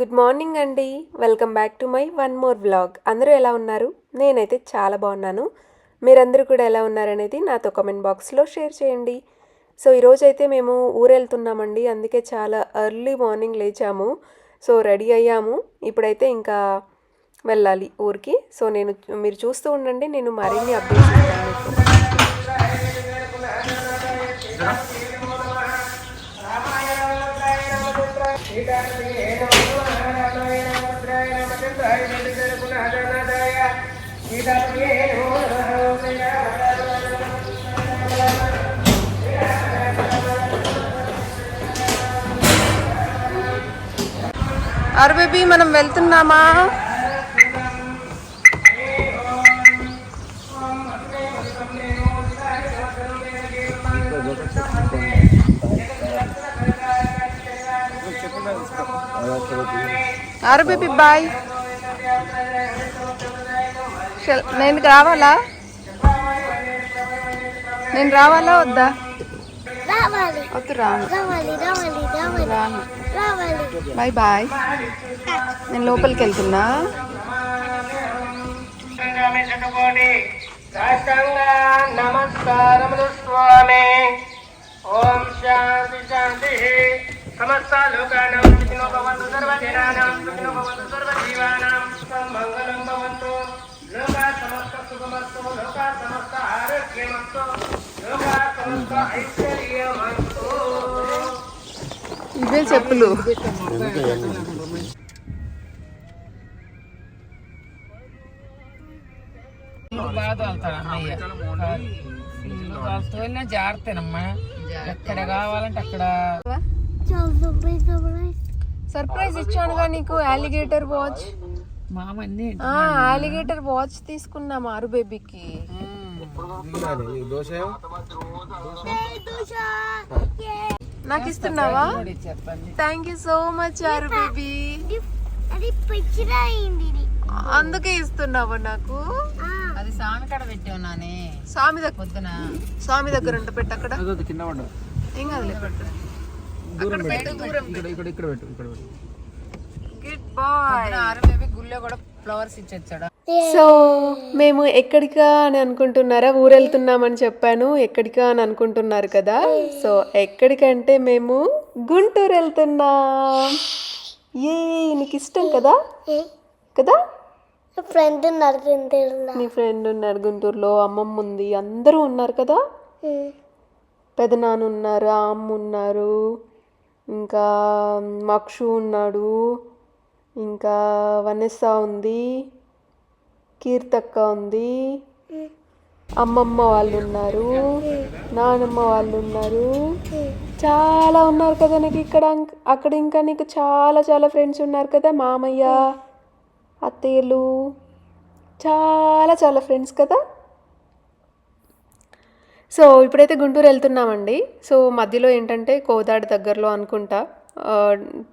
Good morning అండి. Welcome back to my one more vlog. అందరూ ఎలా ఉన్నారు? నేనైతే చాలా బాగున్నాను. మీరందరూ కూడా ఎలా ఉన్నారనేది నాతో కమెంట్ బాక్స్లో షేర్ చేయండి. సో ఈరోజైతే మేము ఊరు వెళ్తున్నామండి అందుకే చాలా ఎర్లీ మార్నింగ్ లేచాము. సో రెడీ అయ్యాము. ఇప్పుడైతే ఇంకా వెళ్ళాలి ఊరికి. సో నేను మీరు చూస్తూ ఉండండి. నేను మరిన్ని అప్డేట్స్ మీకు అరు బేబీ మనం వెళ్తున్నామా? అరు బేబీ బాయ్. నేను రావాలా? నేను రావాలా వద్దా? రావాలి. వద్దు రాను. రావాలి రావాలి రావాలి. రాను. రావాలి. Bye bye. నేను లోపలికి వెళ్తున్నా. నమస్కారములు స్వామి. ఓం శాంతి శాంతి. సమస్త లోకానాం సుఖినో భవంతు సర్వజనానాం సుఖినో భవంతు సర్వజీవానాం మంగళం భవంతు లోకా సమస్త సుఖమస్తు లోకా సమస్త ఆరోగ్యమస్తు లోకా సమస్త ఐశ్వర్యమస్తు ఇవే చెప్పులు? తోలినా జాగ్రత్తేనమ్మా ఎక్కడ కావాలంటే అక్కడ సర్ప్రైజ్ ఇచ్చానుగా నీకు అలిగేటర్ వాచ్ అలిగేటర్ వాచ్ తీసుకున్నా మారు బేబీకి నాకు ఇస్తున్నావా? థ్యాంక్ యూ సో మచ్ ఆరు బేబీ. అందుకే ఇస్తున్నావా నాకు? అది సామి కాడ పెట్టావు నానే. స్వామి దగ్గర పొద్దున. స్వామి దగ్గర ఉంట పెట్టు అక్కడ. కింద ఏం కాదులే. పెట్టు దూరం పెట్టు. ఇక్కడ ఇక్కడ ఇక్కడ పెట్టు ఇక్కడ పెట్టు. గుడ్ బాయ్ ఆరు బేబీ గుళ్ళో కూడా ఫ్లవర్స్ ఇచ్చొచ్చాడు? సో మేము ఎక్కడికా అని అనుకుంటున్నారా? ఊరెళ్తున్నామని చెప్పాను. ఎక్కడికా అని అనుకుంటున్నారు కదా? సో ఎక్కడికంటే మేము గుంటూరు వెళ్తున్నాం ఏ నీకు ఇష్టం కదా? కదా ఫ్రెండ్ ఉన్నారు నీ ఫ్రెండ్ ఉన్నాడు గుంటూరులో. అమ్మమ్మ ఉంది అందరూ ఉన్నారు కదా? పెదనాన్న ఉన్నారు అమ్మ ఉన్నారు ఇంకా మక్షు ఉన్నాడు. ఇంకా వనెస్సా ఉంది. కీర్తక్క ఉంది. అమ్మమ్మ వాళ్ళు ఉన్నారు నానమ్మ వాళ్ళు ఉన్నారు చాలా ఉన్నారు కదా నీకు ఇక్కడ ఇంక్- అక్కడ ఇంకా నీకు చాలా చాలా ఫ్రెండ్స్ ఉన్నారు కదా మామయ్య అత్తయ్యలు. చాలా చాలా ఫ్రెండ్స్ కదా. సో ఇప్పుడైతే గుంటూరు వెళ్తున్నామండి. సో మధ్యలో ఏంటంటే కోదాడ దగ్గరలో అనుకుంటా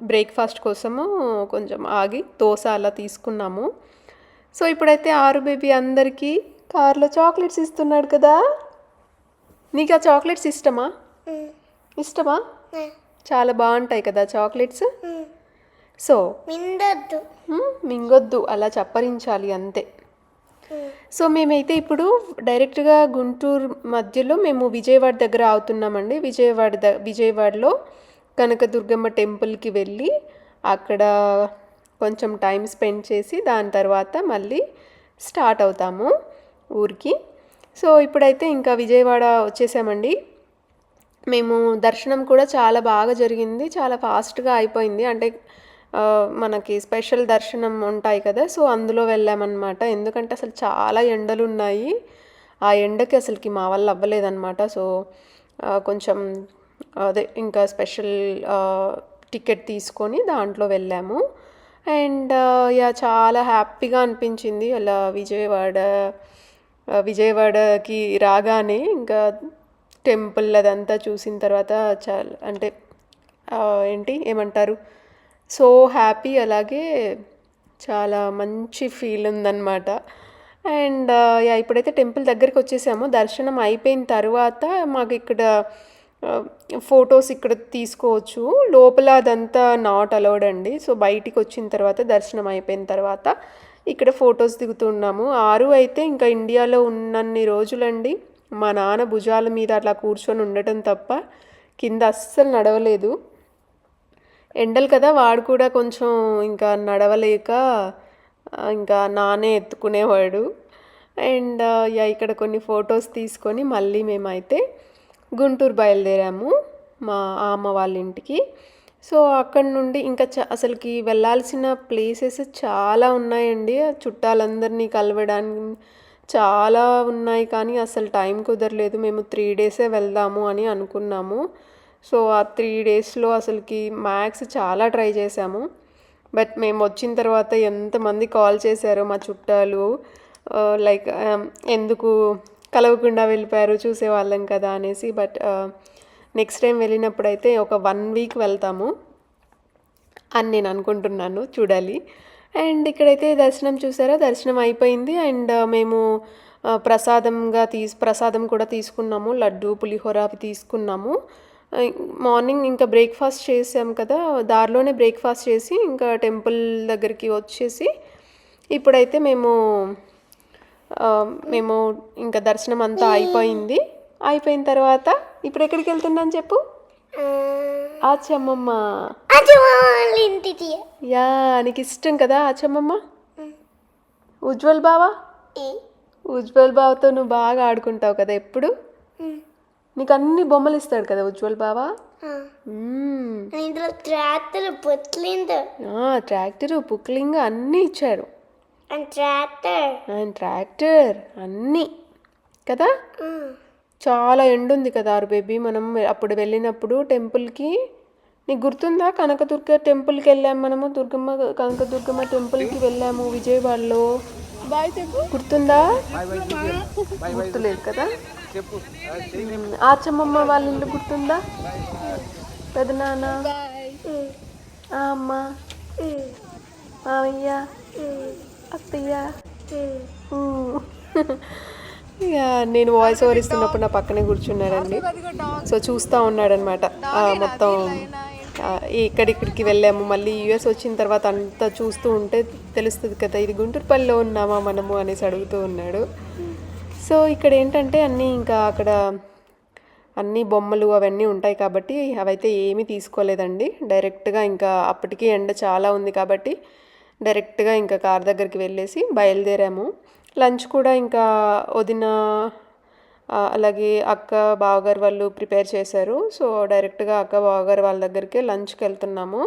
బ్రేక్ఫాస్ట్ కోసము కొంచెం ఆగి దోశ అలా తీసుకున్నాము. సో ఇప్పుడైతే ఆరు బేబీ అందరికీ కార్లో చాక్లెట్స్ ఇస్తున్నాడు కదా. నీకు ఆ చాక్లెట్స్ ఇష్టమా? ఇష్టమా? చాలా బాగుంటాయి కదా చాక్లెట్స్. సో మిండద్దు మ్మ్, మింగొద్దు. అలా చప్పరించాలి అంతే. సో మేమైతే ఇప్పుడు డైరెక్ట్గా గుంటూరు మధ్యలో మేము విజయవాడ దగ్గర అవుతున్నామండి విజయవాడ ద విజయవాడలో కనకదుర్గమ్మ టెంపుల్కి వెళ్ళి అక్కడ కొంచెం టైం స్పెండ్ చేసి దాని తర్వాత మళ్ళీ స్టార్ట్ అవుతాము ఊరికి. సో ఇప్పుడైతే ఇంకా విజయవాడ వచ్చేసామండి. మేము దర్శనం కూడా చాలా బాగా జరిగింది. చాలా ఫాస్ట్గా అయిపోయింది. అంటే మనకి స్పెషల్ దర్శనం ఉంటాయి కదా సో అందులో వెళ్ళామన్నమాట. ఎందుకంటే అసలు చాలా ఎండలు ఉన్నాయి ఆ ఎండకి అసలుకి మా వల్ల అవ్వలేదన్నమాట. సో కొంచెం అదే ఇంకా స్పెషల్ టికెట్ తీసుకొని దాంట్లో వెళ్ళాము. అండ్ uh, యా చాలా హ్యాపీగా అనిపించింది అలా విజయవాడ uh, విజయవాడకి రాగానే. ఇంకా టెంపుల్ అదంతా చూసిన తర్వాత చాలా అంటే uh, ఏంటి ఏమంటారు? సో హ్యాపీ అలాగే చాలా మంచి ఫీల్ ఉందన్నమాట. అండ్ యా ఇప్పుడైతే టెంపుల్ దగ్గరికి వచ్చేసాము. దర్శనం అయిపోయిన తర్వాత మాకు ఇక్కడ ఫొటోస్ ఇక్కడ తీసుకోవచ్చు. లోపల అదంతా నాట్ అలౌడ్ అండి. సో బయటికి వచ్చిన తర్వాత దర్శనం అయిపోయిన తర్వాత ఇక్కడ ఫొటోస్ దిగుతున్నాము. ఆరు అయితే ఇంకా ఇండియాలో ఉన్నన్ని రోజులండి. మా నాన్న భుజాల మీద అట్లా కూర్చొని ఉండటం తప్ప కింద అస్సలు నడవలేదు. ఎండలు కదా వాడు కూడా కొంచెం ఇంకా నడవలేక ఇంకా నానే ఎత్తుకునేవాడు. అండ్ యా ఇక్కడ కొన్ని ఫొటోస్ తీసుకొని మళ్ళీ మేమైతే గుంటూరు బయలుదేరాము మా అమ్మ వాళ్ళ ఇంటికి. సో అక్కడ నుండి ఇంకా చ అసలుకి వెళ్ళాల్సిన ప్లేసెస్ చాలా ఉన్నాయండి. చుట్టాలందరినీ కలవడానికి చాలా ఉన్నాయి కానీ అసలు టైం కుదరలేదు. మేము త్రీ డేసే వెళ్దాము అని అనుకున్నాము. సో ఆ త్రీ డేస్లో అసలుకి మ్యాక్స్ చాలా ట్రై చేశాము. బట్ మేము వచ్చిన తర్వాత ఎంతమంది కాల్ చేశారో మా చుట్టాలు లైక్ ఎందుకు కలవకుండా వెళ్ళిపోయారు చూసేవాళ్ళం కదా అనేసి. బట్ నెక్స్ట్ టైం వెళ్ళినప్పుడైతే ఒక వన్ వీక్ వెళ్తాము అని నేను అనుకుంటున్నాను చూడాలి. అండ్ ఇక్కడైతే దర్శనం చూసారా? దర్శనం అయిపోయింది. అండ్ మేము ప్రసాదంగా తీస్ ప్రసాదం కూడా తీసుకున్నాము. లడ్డు పులిహోర అవి తీసుకున్నాము. మార్నింగ్ ఇంకా బ్రేక్ఫాస్ట్ చేసాం కదా. దారిలోనే బ్రేక్ఫాస్ట్ చేసి ఇంకా టెంపుల్ దగ్గరికి వచ్చేసి ఇప్పుడైతే మేము మేము ఇంకా దర్శనం అంతా అయిపోయింది. అయిపోయిన తర్వాత ఇప్పుడు ఎక్కడికి వెళ్తున్నాను చెప్పు? ఆచమ్మమ్మ. యా నీకు ఇష్టం కదా ఆచమ్మమ్మ? ఉజ్వల్ బావా? ఉజ్వల్ బావతో నువ్వు బాగా ఆడుకుంటావు కదా ఎప్పుడు? నీకు అన్ని బొమ్మలు ఇస్తాడు కదా ఉజ్వల్ బావా? ట్రాక్టర్ ట్రాక్టరు పుక్లింగ్ అన్నీ ఇచ్చారు. అండ్ ట్రాక్టర్ అండ్ ట్రాక్టర్ అన్నీ. కదా? చాలా ఎండ ఉంది కదా ఆరు బేబీ. మనం అప్పుడు వెళ్ళినప్పుడు టెంపుల్కి. నీకు గుర్తుందా? కనకదుర్గ టెంపుల్కి వెళ్ళాము మనము. దుర్గమ్మ కనకదుర్గమ్మ టెంపుల్కి వెళ్ళాము విజయవాడలో. గుర్తుందా? గుర్తులేదు కదా. ఆచమ్మమ్మ వాళ్ళ ఇల్లు గుర్తుందా? పెదనాన్న. ఆ అమ్మ. మామయ్య అత్తయ్య. ఇక నేను వాయిస్ ఓవర్ ఇస్తున్నప్పుడు నా పక్కనే కూర్చున్నాడండి. సో చూస్తూ ఉన్నాడనమాట మొత్తం ఇక్కడిక్కడికి వెళ్ళాము. మళ్ళీ యూఎస్ వచ్చిన తర్వాత అంతా చూస్తూ ఉంటే తెలుస్తుంది కదా ఇది గుంటూరుపల్లిలో ఉన్నామా మనము అనేసి అడుగుతూ ఉన్నాడు. సో ఇక్కడ ఏంటంటే అన్నీ ఇంకా అక్కడ అన్ని బొమ్మలు అవన్నీ ఉంటాయి కాబట్టి అవైతే ఏమీ తీసుకోలేదండి. డైరెక్ట్గా ఇంకా అప్పటికి ఎండ చాలా ఉంది కాబట్టి డైరెక్ట్గా ఇంకా కార్ దగ్గరికి వెళ్ళేసి బయలుదేరాము. లంచ్ కూడా ఇంకా వదిన అలాగే అక్క బావగారు వాళ్ళు ప్రిపేర్ చేశారు. సో డైరెక్ట్గా అక్క బావగారు వాళ్ళ దగ్గరికి లంచ్కి వెళ్తున్నాము.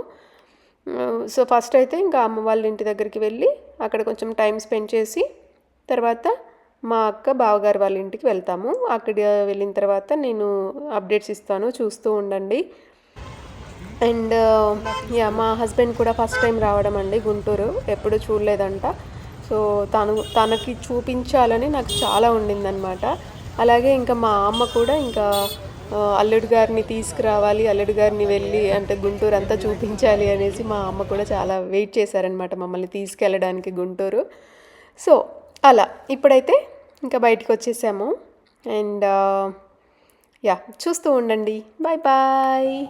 సో ఫస్ట్ అయితే ఇంకా అమ్మ వాళ్ళ ఇంటి దగ్గరికి వెళ్ళి అక్కడ కొంచెం టైం స్పెండ్ చేసి తర్వాత మా అక్క బావగారు వాళ్ళ ఇంటికి వెళ్తాము. అక్కడ వెళ్ళిన తర్వాత నేను అప్డేట్స్ ఇస్తాను చూస్తూ ఉండండి. అండ్ యా మా హస్బెండ్ కూడా ఫస్ట్ టైం రావడం అండి గుంటూరు. ఎప్పుడు చూడలేదంట. సో తను తనకి చూపించాలని నాకు చాలా ఉండిందనమాట అలాగే ఇంకా మా అమ్మ కూడా ఇంకా అల్లుడు గారిని తీసుకురావాలి అల్లుడు గారిని వెళ్ళి అంటే గుంటూరు అంతా చూపించాలి అనేసి మా అమ్మ కూడా చాలా వెయిట్ చేశారనమాట మమ్మల్ని తీసుకెళ్ళడానికి గుంటూరు. సో అలా. ఇప్పుడైతే ఇంకా బయటికి వచ్చేసాము. అండ్ యా చూస్తూ ఉండండి. బాయ్ బాయ్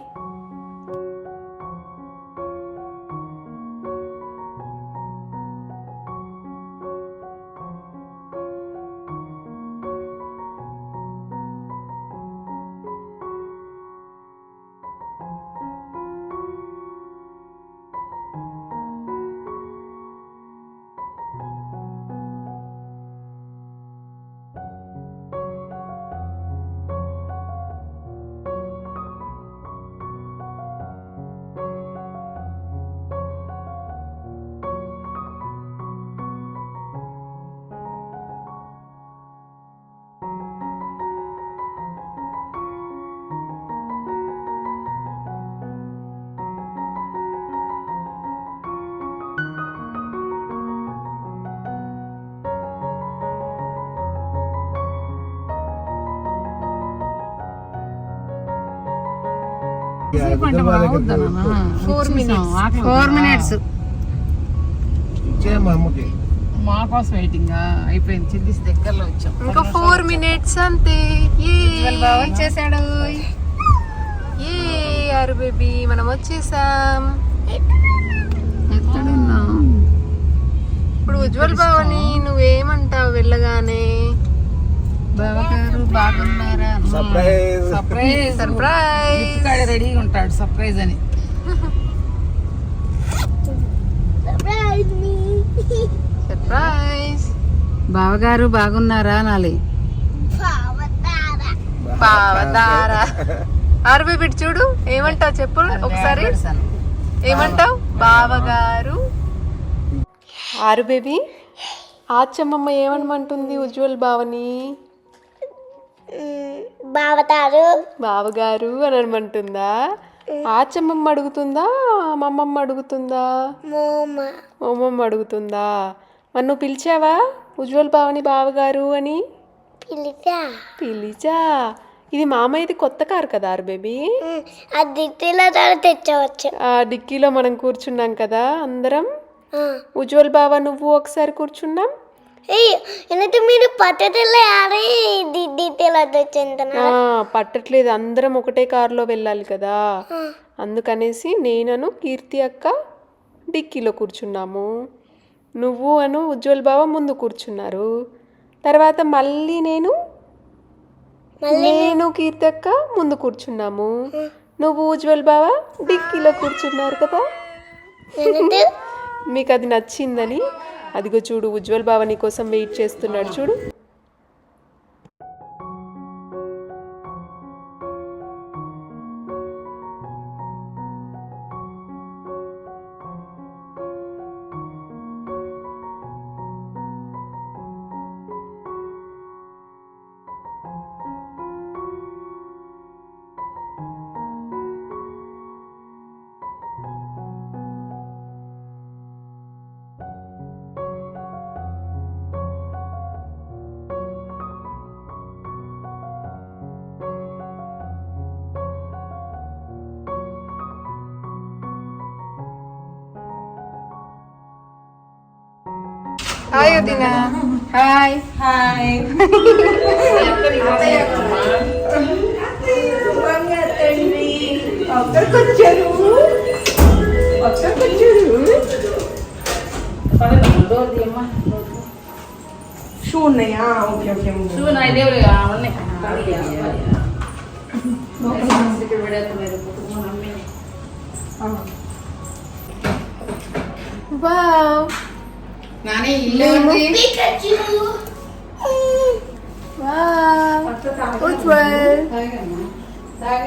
ఫోర్ మినిట్స్ మా కోసం వెయిటింగ్ అయిపోయింది చిల్లీస్ దగ్గరలో వచ్చాం. ఇంకా ఫోర్ మినిట్స్ అంతే. వచ్చేసాడు. ఆరు బేబీ మనం వచ్చేసాం. ఇప్పుడు ఉజ్వల్ బావని నువ్వేమంటావు వెళ్ళగానే? బావగారు బాగున్నారా. సర్ప్రైజ్ సర్ప్రైజ్ రెడీగా ఉంటాడు సర్ప్రైజ్ అని. సర్ప్రైజ్ బావగారు బాగున్నారా. బావదారా ఆరు బేబీ ఇటు చూడు ఏమంటావు చెప్పు ఒకసారి. ఏమంటావు? బావగారు. ఆరు బేబీ ఆచమ్మమ్మ ఏమనమంటుంది ఉజ్వల్ బావని? బావతారు. బావగారు అని అనమంటుందా? ఆచమ్మమ్మ అడుగుతుందా? అమ్మమ్మ అడుగుతుందా? మోమ. అమ్మమ్మ అడుగుతుందా? మరి నువ్వు పిలిచావా ఉజ్వల్ బావని బావగారు అని? పిలిచా. పిలిచా. ఇది మామయ్యది కొత్త కారు కదా ఆరు బేబీ? ఆ తోడు తెచ్చవచ్చు ఆ డిక్కీలో మనం కూర్చున్నాం కదా అందరం. ఉజ్వల్ బావ నువ్వు ఒకసారి కూర్చున్నాం? మీరు పట్టటిలో ఆడే పట్టట్లేదు. అందరం ఒకటే కారులో వెళ్ళాలి కదా. అందుకనేసి నేనను కీర్తి అక్క డిక్కీలో కూర్చున్నాము. నువ్వు అను ఉజ్వల్ బావ ముందు కూర్చున్నారు. తర్వాత మళ్ళీ నేను నేను? కీర్తి అక్క ముందు కూర్చున్నాము. నువ్వు ఉజ్వల్ బావ డిక్కీలో కూర్చున్నారు కదా. మీకు అది నచ్చిందని అదిగో చూడు ఉజ్వల్ బావ నీ కోసం వెయిట్ చేస్తున్నాడు. చూడు. హాయ్ వదినా హాయ్ హాయ్ షూ ఉన్నాయా ఓకే ఓకే వావ్ నాని ఇల్లు ఉంది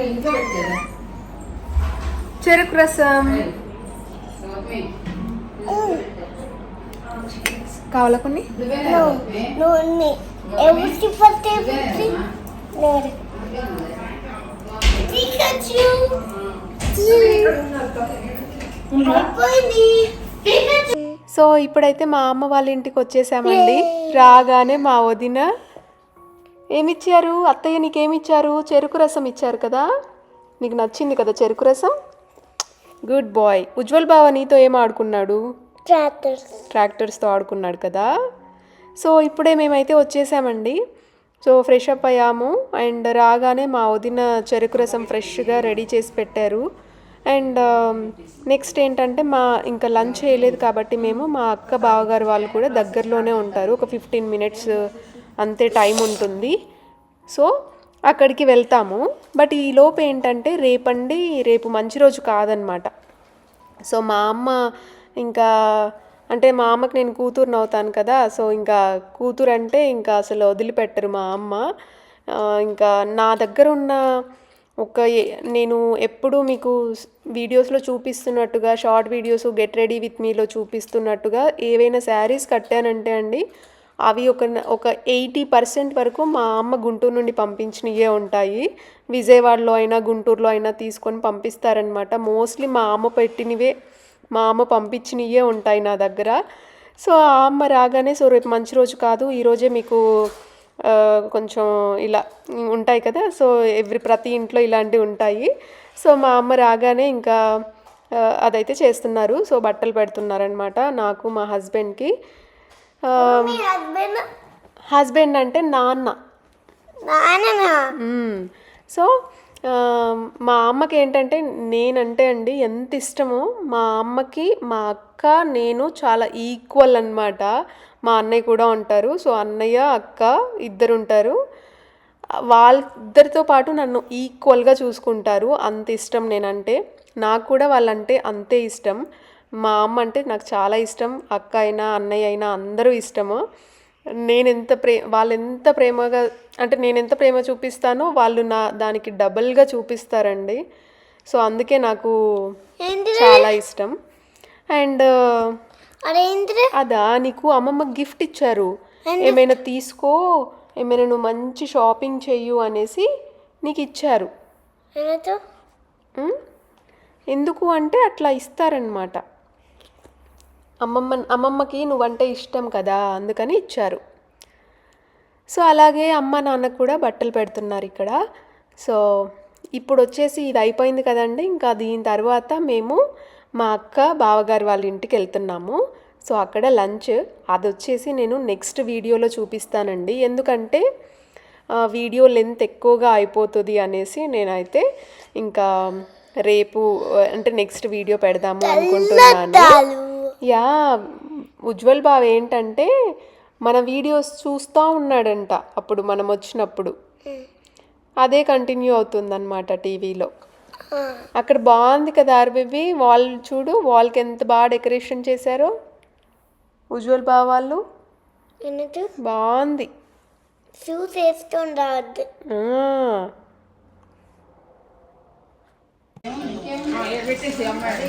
ఇంట్లో పెట్టారా? చెరుకు రసం. కావాలా కొన్ని? నూనె అయిపోయింది. సో ఇప్పుడైతే మా అమ్మ వాళ్ళ ఇంటికి వచ్చేసామండి. రాగానే మా వదిన ఏమిచ్చారు? అత్తయ్య నీకేమిచ్చారు? చెరుకు రసం ఇచ్చారు కదా? నీకు నచ్చింది కదా చెరుకు రసం? Good bye. ఉజ్వల్ బావ నీతో ఏం ఆడుకున్నాడు? ట్రాక్టర్స్. ట్రాక్టర్స్తో ఆడుకున్నాడు కదా? సో ఇప్పుడే మేమైతే వచ్చేసామండి. సో ఫ్రెష్ అప్ అయ్యాము. అండ్ రాగానే మా వదిన చెరుకు రసం ఫ్రెష్గా రెడీ చేసి పెట్టారు. అండ్ um, నెక్స్ట్ ఏంటంటే మా ఇంకా లంచ్ చేయలేదు కాబట్టి మేము మా అక్క బావగారు వాళ్ళు కూడా దగ్గరలోనే ఉంటారు. ఒక ఫిఫ్టీన్ మినిట్స్ అంతే టైం ఉంటుంది. సో అక్కడికి వెళ్తాము. బట్ ఈ లోపు ఏంటంటే రేపండి రేపు మంచి రోజు కాదనమాట. సో మా అమ్మ ఇంకా అంటే మా అమ్మకి నేను కూతురుని అవుతాను కదా సో ఇంకా కూతురు అంటే ఇంకా అసలు వదిలిపెట్టరు మా అమ్మ. ఇంకా నా దగ్గర ఉన్న ఒక ఏ- నేను ఎప్పుడు మీకు వీడియోస్లో చూపిస్తున్నట్టుగా short videos get ready with మీలో చూపిస్తున్నట్టుగా ఏవైనా శారీస్ కట్టానంటే అండి అవి ఒక ఒక ఎయిటీ పర్సెంట్ వరకు మా అమ్మ గుంటూరు నుండి పంపించినవే ఉంటాయి. విజయవాడలో అయినా గుంటూరులో అయినా తీసుకొని పంపిస్తారనమాట మోస్ట్లీ మా అమ్మ పెట్టినవే మా అమ్మ పంపించినవే ఉంటాయి నా దగ్గర. సో ఆ అమ్మ రాగానే సో రేపు మంచి రోజు కాదు ఈరోజే మీకు కొంచెం ఇలా ఉంటాయి కదా సో ఎవ్రీ ప్రతి ఇంట్లో ఇలాంటివి ఉంటాయి. సో మా అమ్మ రాగానే ఇంకా అదైతే చేస్తున్నారు. సో బట్టలు పెడుతున్నారనమాట నాకు మా హస్బెండ్కి. హస్బెండ్? అంటే నాన్న. సో మా అమ్మకి ఏంటంటే నేనంటే అండి ఎంత ఇష్టమో మా అమ్మకి మా అక్క నేను చాలా ఈక్వల్ అన్నమాట. మా అన్నయ్య కూడా ఉంటారు. సో అన్నయ్య అక్క ఇద్దరు ఉంటారు వాళ్ళిద్దరితో పాటు నన్ను ఈక్వల్గా చూసుకుంటారు. అంత ఇష్టం నేనంటే. నాకు కూడా వాళ్ళంటే అంతే ఇష్టం. మా అమ్మ అంటే నాకు చాలా ఇష్టం. అక్క అయినా అన్నయ్య అయినా అందరూ ఇష్టము. నేను ఎంత ప్రే వాళ్ళు ఎంత ప్రేమగా అంటే నేను ఎంత ప్రేమ చూపిస్తానో వాళ్ళు నా దానికి డబల్గా చూపిస్తారండి. సో అందుకే నాకు చాలా ఇష్టం. అండ్ అదా నీకు అమ్మమ్మ గిఫ్ట్ ఇచ్చారు. ఏమైనా తీసుకో ఏమైనా నువ్వు మంచి షాపింగ్ చెయ్యు అనేసి నీకు ఇచ్చారు? ఎందుకు? అంటే అట్లా ఇస్తారనమాట అమ్మమ్మ అమ్మమ్మకి నువ్వంటే ఇష్టం కదా అందుకని ఇచ్చారు. సో అలాగే అమ్మ నాన్న కూడా బట్టలు పెడుతున్నారు ఇక్కడ. సో ఇప్పుడు వచ్చేసి ఇది అయిపోయింది కదండి ఇంకా దీని తర్వాత మేము మా అక్క బావగారి వాళ్ళ ఇంటికి వెళ్తున్నాము. సో అక్కడ లంచ్. అది వచ్చేసి నేను నెక్స్ట్ వీడియోలో చూపిస్తానండి. ఎందుకంటే వీడియో లెంత్ ఎక్కువగా అయిపోతుంది అనేసి నేనైతే ఇంకా రేపు అంటే నెక్స్ట్ వీడియో పెడదాము అనుకుంటున్నాను. యా ఉజ్వల్ బావ ఏంటంటే మన వీడియోస్ చూస్తూ ఉన్నాడంట అప్పుడు మనం వచ్చినప్పుడు. అదే కంటిన్యూ అవుతుందన్నమాట టీవీలో. అక్కడ బాగుంది కదా ఆర్బేబీ. వాల్ చూడు వాల్కి ఎంత బాగా డెకరేషన్ చేశారో. ఉజ్వల్ బావ వాళ్ళు. బాగుంది. షూస్ పెట్టేసి అమ్మాయి.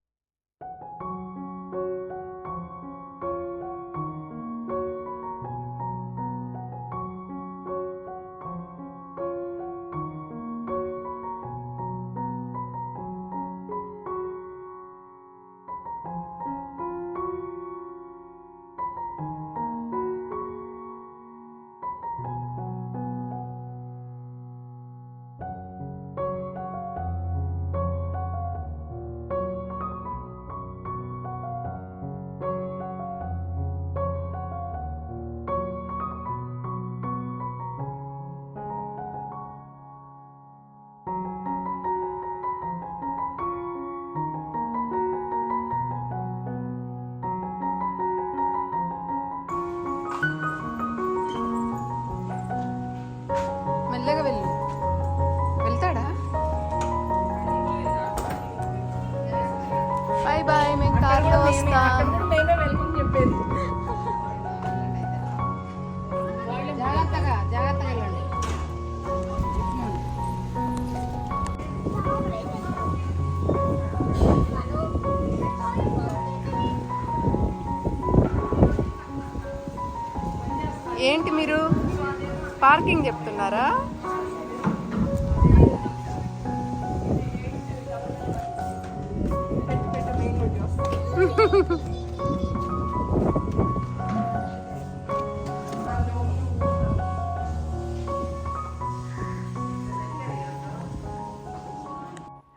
పార్కింగ్ చెప్తున్నారా?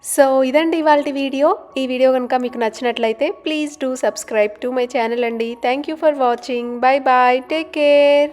సో ఇదండి ఇవాళ వీడియో. ఈ వీడియో కనుక మీకు నచ్చినట్లయితే please do subscribe to my channel అండి. Thank you for watching. Bye bye take care.